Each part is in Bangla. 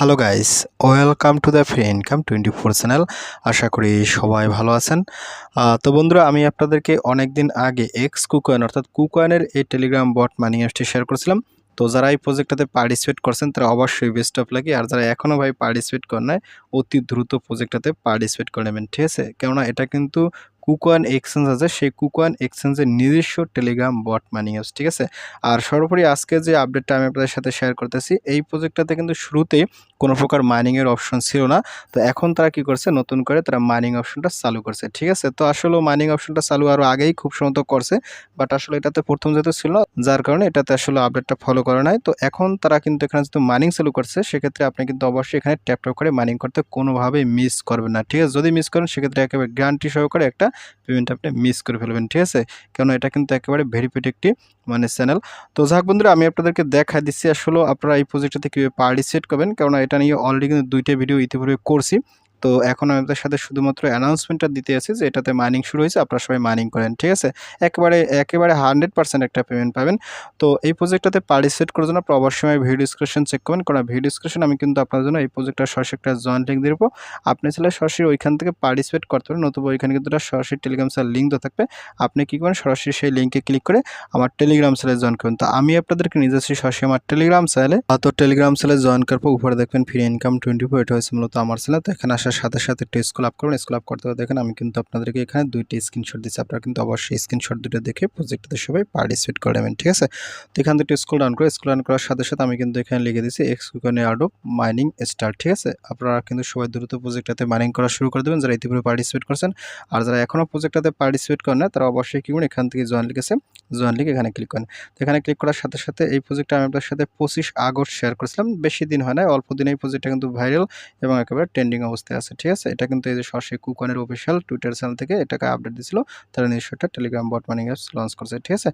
Hello guys welcome to the free income twenty four channel আশা করি সবাই ভালো আছেন। তো বন্ধুরা, আমি আপনাদেরকে অনেক দিন আগে এক্স কুকয়েন অর্থাৎ কুকয়েনের এই টেলিগ্রাম বট মানি অ্যাপসটি শেয়ার করেছিলাম। তো যারা এই প্রজেক্টটাতে পার্টিসিপেট করছেন, তারা অবশ্যই বেস্ট অফ লাগে আর যারা এখনও ভাই পার্টিসিপেট করেন নাই, অতি দ্রুত প্রজেক্টটাতে পার্টিসিপেট করে নেবেন। ঠিক আছে? কেননা এটা কিন্তু কুকয়েন এক্সচেঞ্জ আছে, সেই কুকয়েন এক্সচেঞ্জের নিজস্ব টেলিগ্রাম বট মানি অ্যাপস ঠিক আছে? আর সর্বোপরি আজকে যে আপডেটটা আমি আপনাদের সাথে শেয়ার করতেছি, এই প্রজেক্টটাতে কিন্তু শুরুতেই কোনো প্রকার মাইনিংয়ের অপশন ছিল না। তো এখন তারা কি করছে? নতুন করে তারা মাইনিং অপশনটা চালু করছে, ঠিক আছে? তো আসলে মাইনিং অপশনটা চালু আরও আগেই খুব সম্ভবত করছে বাট আসলে এটাতে প্রথম যেহেতু ছিল, যার কারণে এটাতে আসলে আপডেটটা ফলো করে নাই। তো এখন তারা কিন্তু এখানে যেহেতু মাইনিং চালু করছে, সেক্ষেত্রে আপনি কিন্তু অবশ্যই এখানে ট্যাপ করে মাইনিং করতে কোনোভাবেই মিস করবেন না, ঠিক আছে? যদি মিস করেন, সেক্ষেত্রে একেবারে গ্যারান্টি সহকারে একটা পেমেন্ট আপনি মিস করে ফেলবেন, ঠিক আছে? কেন এটা কিন্তু একেবারে ভেরিফাইড একটি মানে চ্যানেল তো যাক বন্ধুরা, আমি আপনাদেরকে দেখা দিচ্ছি আসলে আপনারা এই প্রজেক্টটাতে কীভাবে পার্টিসিপেট করবেন। কেননা এটা নিয়ে অলরেডি কিন্তু দুইটা ভিডিও ইতিপূর্বে করছি। তো এখন আমি আপনাদের সাথে শুধুমাত্র অ্যানাউন্সমেন্টটা দিতে আছি যে এটাতে মাইনিং শুরু হয়েছে, আপনারা সবাই মাইনিং করেন, ঠিক আছে? একেবারে একেবারে হান্ড্রেড পার্সেন্ট একটা পেমেন্ট পাবেন। তো এই প্রজেক্টটাতে পার্টিসিপেট করার জন্য আপনারা অবশ্যই ভিডিও ডিসক্রিপশন চেক করবেন, কারণ ভিডিও ডিসক্রিপশন আমি কিন্তু আপনার জন্য এই প্রজেক্টটার সরাসরি একটা জয়েন্ট লিঙ্ক দিয়ে দেবো। আপনি চাইলে সরাসরি ওইখান থেকে পার্টিসিপেট করতে পারেন, নতুবা ওইখানে কিন্তু সরাসরি টেলিগ্রাম সেল লিঙ্ক দেওয়া থাকবে। আপনি কী করেন, সরাসরি সেই লিঙ্কে ক্লিক করে আমার টেলিগ্রাম সেলে জয়েন করবেন। তো আমি আপনাদেরকে যাচ্ছি সরাসরি আমার টেলিগ্রাম সেলে তো টেলিগ্রাম সেলে জয়েন করার পর উপরে দেখবেন ফ্রি ইনকাম টোয়েন্টি ফোর এটা হয়েছে মূলত আমার সেলে তো এখানে আসার সাথে সাথে একটু স্কুল আপ করবেন স্কুল আপ করতে দেখেন, আমি কিন্তু আপনাদেরকে এখানে দুইটি স্ক্রিনশট দিচ্ছি। আপনারা কিন্তু অবশ্যই স্ক্রিনশট দুটো দেখে প্রজেক্টটাতে সবাই পার্টিসিপেট করে নেবেন, ঠিক আছে? তো এখান থেকে স্কুল ডাউন করে স্কুল ডাউন করার সাথে সাথে আমি কিন্তু এখানে লিখে দিচ্ছি X KuCoin art of mining start ঠিক আছে? আপনারা কিন্তু সবাই দ্রুত প্রজেক্টটাতে মাইনিং করা শুরু করে দেবেন। যারা ইতিপূর্বে পার্টিসিপেট করছেন আর যারা এখনও প্রজেক্টটাতে পার্টিসিপেট করেন না, তারা অবশ্যই কি করুন, এখান থেকে জয়েন লিখেছে জয়েন লিখে এখানে ক্লিক করেন। তো এখানে ক্লিক করার সাথে সাথে এই প্রজেক্টটা আমি আপনার সাথে পঁচিশ আগস্ট শেয়ার করেছিলাম। বেশি দিন হয় না অল্প দিন এই প্রজেক্টটা কিন্তু ভাইরাল এবং একেবারে ট্রেন্ডিং অবস্থায় আছে, ঠিক আছে? এটা কিন্তু এই যে সরাসরি কুকনের অফিসিয়াল টুইটার চ্যানেল থেকে এটাকে আপডেট দিছিল। তারা নিজস্ব একটা Telegram bot mining apps launch করছে, ঠিক আছে?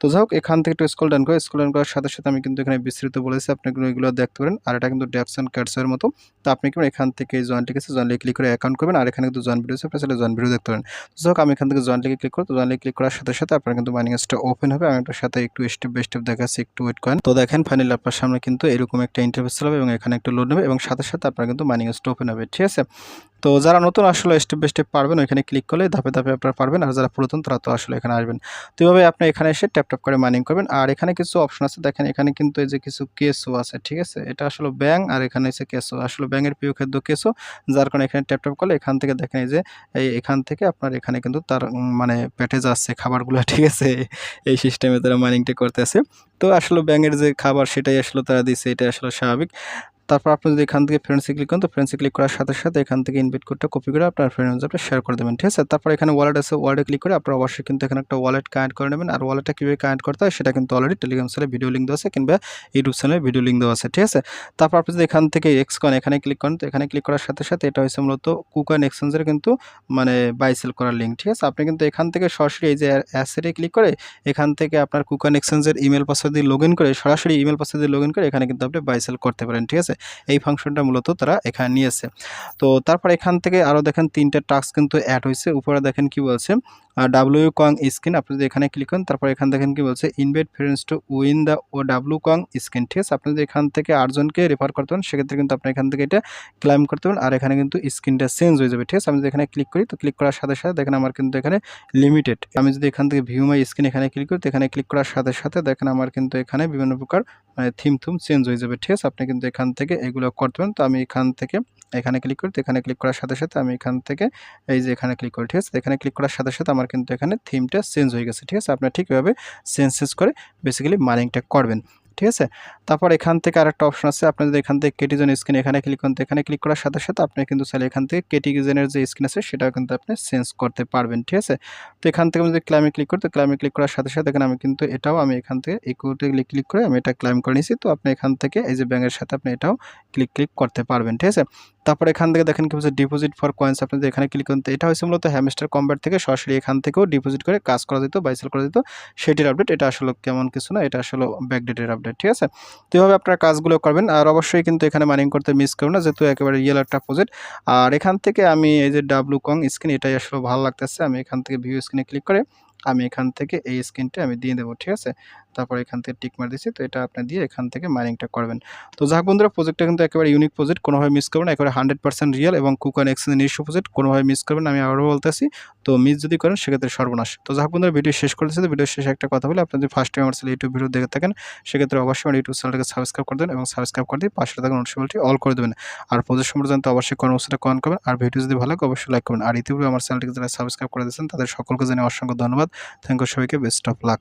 তো যাই হোক, এখান থেকে একটু স্কুল ডান করে। স্কুল ডান করার সাথে সাথে আমি কিন্তু এখানে বিস্তৃত বলেছি, আপনি কিন্তু এগুলো দেখতে পারেন। আর এটা কিন্তু ড্যাপস অ্যান্ড ক্যাটসের মতো। তো আপনি কি এখান থেকে জয়েন লিখেছে জয়েন লিখে ক্লিক করে অ্যাকাউন্ট করবেন। আর এখানে কিন্তু জয়েন ভিডিও আছে, আপনি চাইলে জয়েন ভিডিও দেখতে পারেন। তো যাই আমি এখান থেকে জয়েন লিখে ক্লিক করব। তো জয়েন লিখে ক্লিক করার সাথে সাথে আপনার কিন্তু মাইনিং অ্যাপসটা ওপেন হবে। আমি এটার সাথে একটু স্টেপ বাই স্টেপ দেখাচ্ছি, একটু ওয়েট করেন। তো দেখেন ফাইনালি আপনার সামনে কিন্তু এরকম একটা ইন্টারভিউ চলবে এবং এখানে একটু লোড নেবে এবং সাথে সাথে আপনার কিন্তু মাইনিং অ্যাপসটা ওপেন হবে, ঠিক আছে? তো যারা নতুন আসলে স্টেপ বাই স্টেপ পারবেন, ওইখানে ক্লিক করলে ধাপে ধাপে আপনারা পারবেন। আর যারা পুরাতন, তারা তো আসলে এখানে আসবেন। তো এইভাবে আপনি এখানে এসে ট্যাপ ট্যাপ করে মাইনিং করবেন। আর এখানে কিছু অপশন আছে। দেখেন, এখানে কিন্তু এই যে কিছু কেসও আছে, ঠিক আছে? এটা আসলে ব্যাং আর এখানে হচ্ছে কেসও আসলে ব্যাঙের প্রিয় খাদ্য কেসও যার কারণে এখানে ট্যাপ ট্যাপ করলে এখান থেকে দেখেন এই যে, এই এখান থেকে আপনার এখানে কিন্তু তার মানে পেটে যাচ্ছে খাবারগুলো, ঠিক আছে? এই সিস্টেমে তারা মাইনিংটা করতেছে। তো আসলে ব্যাঙের যে খাবার, সেটাই আসলে তারা দিচ্ছে এটা আসলে স্বাভাবিক। তারপর আপনি যদি এখান থেকে ফ্রেন্ডসে ক্লিক করেন, তো ফ্রেন্ডসে ক্লিক করার সাথে সাথে এখান থেকে ইনভাইট কোডটা কপি করে আপনার ফ্রেন্ডস আপনি শেয়ার করে দেবেন, ঠিক আছে? তারপর এখানে ওয়ালেট আছে ওয়ালেটে ক্লিক করে আপনার অবশ্যই কিন্তু এখানে একটা ওয়ালেট কানেক্ট করে নেবেন, আর ওয়ালেটটা কীভাবে কানেক্ট করতে হয় সেটা কিন্তু অলরেডি টেলিগ্রাম চ্যানেলে ভিডিও লিঙ্ক দেওয়া আছে কিংবা ইউটিউব চ্যানেলে ভিডিও লিঙ্ক দেওয়া আছে, ঠিক আছে? তারপর আপনি যদি এখান থেকে এক্স কয়েন এখানে ক্লিক করেন, তো এখানে ক্লিক করার সাথে সাথে এটা হয়েছে মূলত কুকয়েন এক্সচেঞ্জের কিন্তু মানে বাই সেল করার লিঙ্ক ঠিক আছে? আপনি কিন্তু এখান থেকে সরাসরি এই যে অ্যাসেটে ক্লিক করে এখান থেকে আপনার কুকয়েন এক্সচেঞ্জের ইমেল পাসওয়ার্ড দিয়ে লগ করে সরাসরি ইমেল পাসওয়ার্ড দিয়ে লগ করে এখানে কিন্তু আপনি বাই সেল করতে পারেন, ঠিক আছে? এই ফাংশনটা মূলত তারা এখানে নিয়েছে। তো তারপর এখান থেকে আরও দেখেন তিনটে টাস্ক কিন্তু অ্যাড হয়েছে। উপরে দেখেন কি বলছে? ডাব্লিউ কং স্ক্রিন আপনি যদি এখানে ক্লিক করেন, তারপর এখান দেখেন কি বলছে invite friends to win the O W Kong screen ঠিক আছে? আপনি যদি এখান থেকে আটজনকে রেফার করতে পারেন, সেক্ষেত্রে কিন্তু আপনি এখান থেকে এটা ক্লাইম করতে পারেন, আর এখানে কিন্তু স্ক্রিনটা চেঞ্জ হয়ে যাবে, ঠিক আছে? আমি যদি এখানে ক্লিক করি, তো ক্লিক করার সাথে সাথে দেখেন আমার কিন্তু এখানে লিমিটেড আমি যদি এখান থেকে ভিউ মাই স্ক্রিন এখানে ক্লিক করি, তো এখানে ক্লিক করার সাথে সাথে দেখেন আমার কিন্তু এখানে বিভিন্ন প্রকার থিম থুম চেঞ্জ হয়ে যাবে, ঠিক আছে? আপনি কিন্তু এখান থেকে এগুলো করতে পারেন, তো আমি এখান থেকে এখানে ক্লিক করি, তো এখানে ক্লিক করার সাথে সাথে আমি এখান থেকে এই যে এখানে ক্লিক করি, ঠিক আছে? এখানে ক্লিক করার সাথে সাথে আমার কিন্তু এখানে থিমটা চেঞ্জ হয়ে গেছে, ঠিক আছে? আপনার ঠিক এভাবে চেঞ্জ চেঞ্জ করে বেসিক্যালি মাইনিংটা করবেন, ঠিক আছে? তারপর এখান থেকে আরেকটা অপশন আছে, আপনি যদি এখান থেকে কেটিজন স্ক্রিন এখানে ক্লিক করেন এখানে ক্লিক করার সাথে সাথে আপনি কিন্তু চাইলে এখান থেকে কেটিজেনের যে স্ক্রিন আছে, সেটাও কিন্তু আপনি চেঞ্জ করতে পারবেন, ঠিক আছে? তো এখান থেকে আমি যদি ক্লাইমে ক্লিক করি, তো ক্লাইমে ক্লিক করার সাথে সাথে এখানে আমি কিন্তু এটাও আমি এখান থেকে ইকুইটি ক্লিক করে আমি এটা ক্লাইম করে নিয়েছি, তো আপনি এখান থেকে এই যে ব্যাঙ্কের সাথে আপনি এটাও ক্লিক ক্লিক করতে পারবেন, ঠিক আছে? তারপর এখান থেকে দেখেন কি বলছে ডিপোজিট ফর কয়েন্স আপনি যদি এখানে ক্লিক করেন, তো এটা হচ্ছে মূলত হ্যামস্টার কম্ব্যাট থেকে সরাসরি এখান থেকেও ডিপোজিট করে কাজ করা যেত বাইসেল করা যেত। সেটির আপডেট এটা আসলে কেমন কিছু না, এটা আসলে ব্যাকডেটের আপডেট ঠিক আছে? তো এভাবে আপনারা কাজগুলো করবেন, আর অবশ্যই কিন্তু এখানে মাইনিং করতে মিস করবেন না, যেহেতু একেবারে রিয়েল একটা প্রজেক্ট আর এখান থেকে আমি এই যে ডাব্লু কং স্ক্রিন এটাই আসলে ভালো লাগতেছে, আমি এখান থেকে ভিউ স্ক্রিনে ক্লিক করে আমি এখান থেকে এই স্ক্রিনটা আমি দিয়ে দেবো, ঠিক আছে? তারপর এখান থেকে টিক মার দিচ্ছি তো এটা আপনি দিয়ে এখান থেকে মাইনিংটা করবেন। তো যাক বন্ধুরা প্রজেক্টটা কিন্তু একেবারে ইউনিক প্রজেক্ট কোনোভাবে মিস করবেন একেবারে হান্ড্রেড পার্সেন্ট রিয়েল এবং কুকয়েন এক্সচেঞ্জ নিজস্ব প্রজেক্ট কোনোভাবে মিস করবেন আমি আবারও বলতেছি, তো মিস যদি করেন সেক্ষেত্রে সর্বনাশ। তো যাক বন্ধুরা ভিডিও শেষ করেছি তো ভিডিও শেষে একটা কথা বলে, আপনি যদি ফার্স্ট টাইম আমার ইউটিউব ভিডিও দেখে থাকেন, সেক্ষেত্রে অবশ্যই আমার ইউটিউব চ্যানেলটাকে সাবস্ক্রাইব করে দেবেন এবং সাবস্ক্রাইব করে দিয়ে পাশে থাকা নোটিফিকেশনটি অল করে দেবেন। আর প্রজেক্ট সম্পর্কে জানতে অবশ্যই কর্মসূচিটা কমেন্ট করবেন, আর ভিডিও যদি ভালো লাগে অবশ্যই লাইক করবেন। আর ইতিপূর্বে আমার চ্যানেলটিকে যারা সাবস্ক্রাইব করে দিয়েছেন তাদের সকলকে জানিয়ে অসংখ্য ধন্যবাদ। থ্যাংক ইউ সবাইকে বেস্ট অফ লাক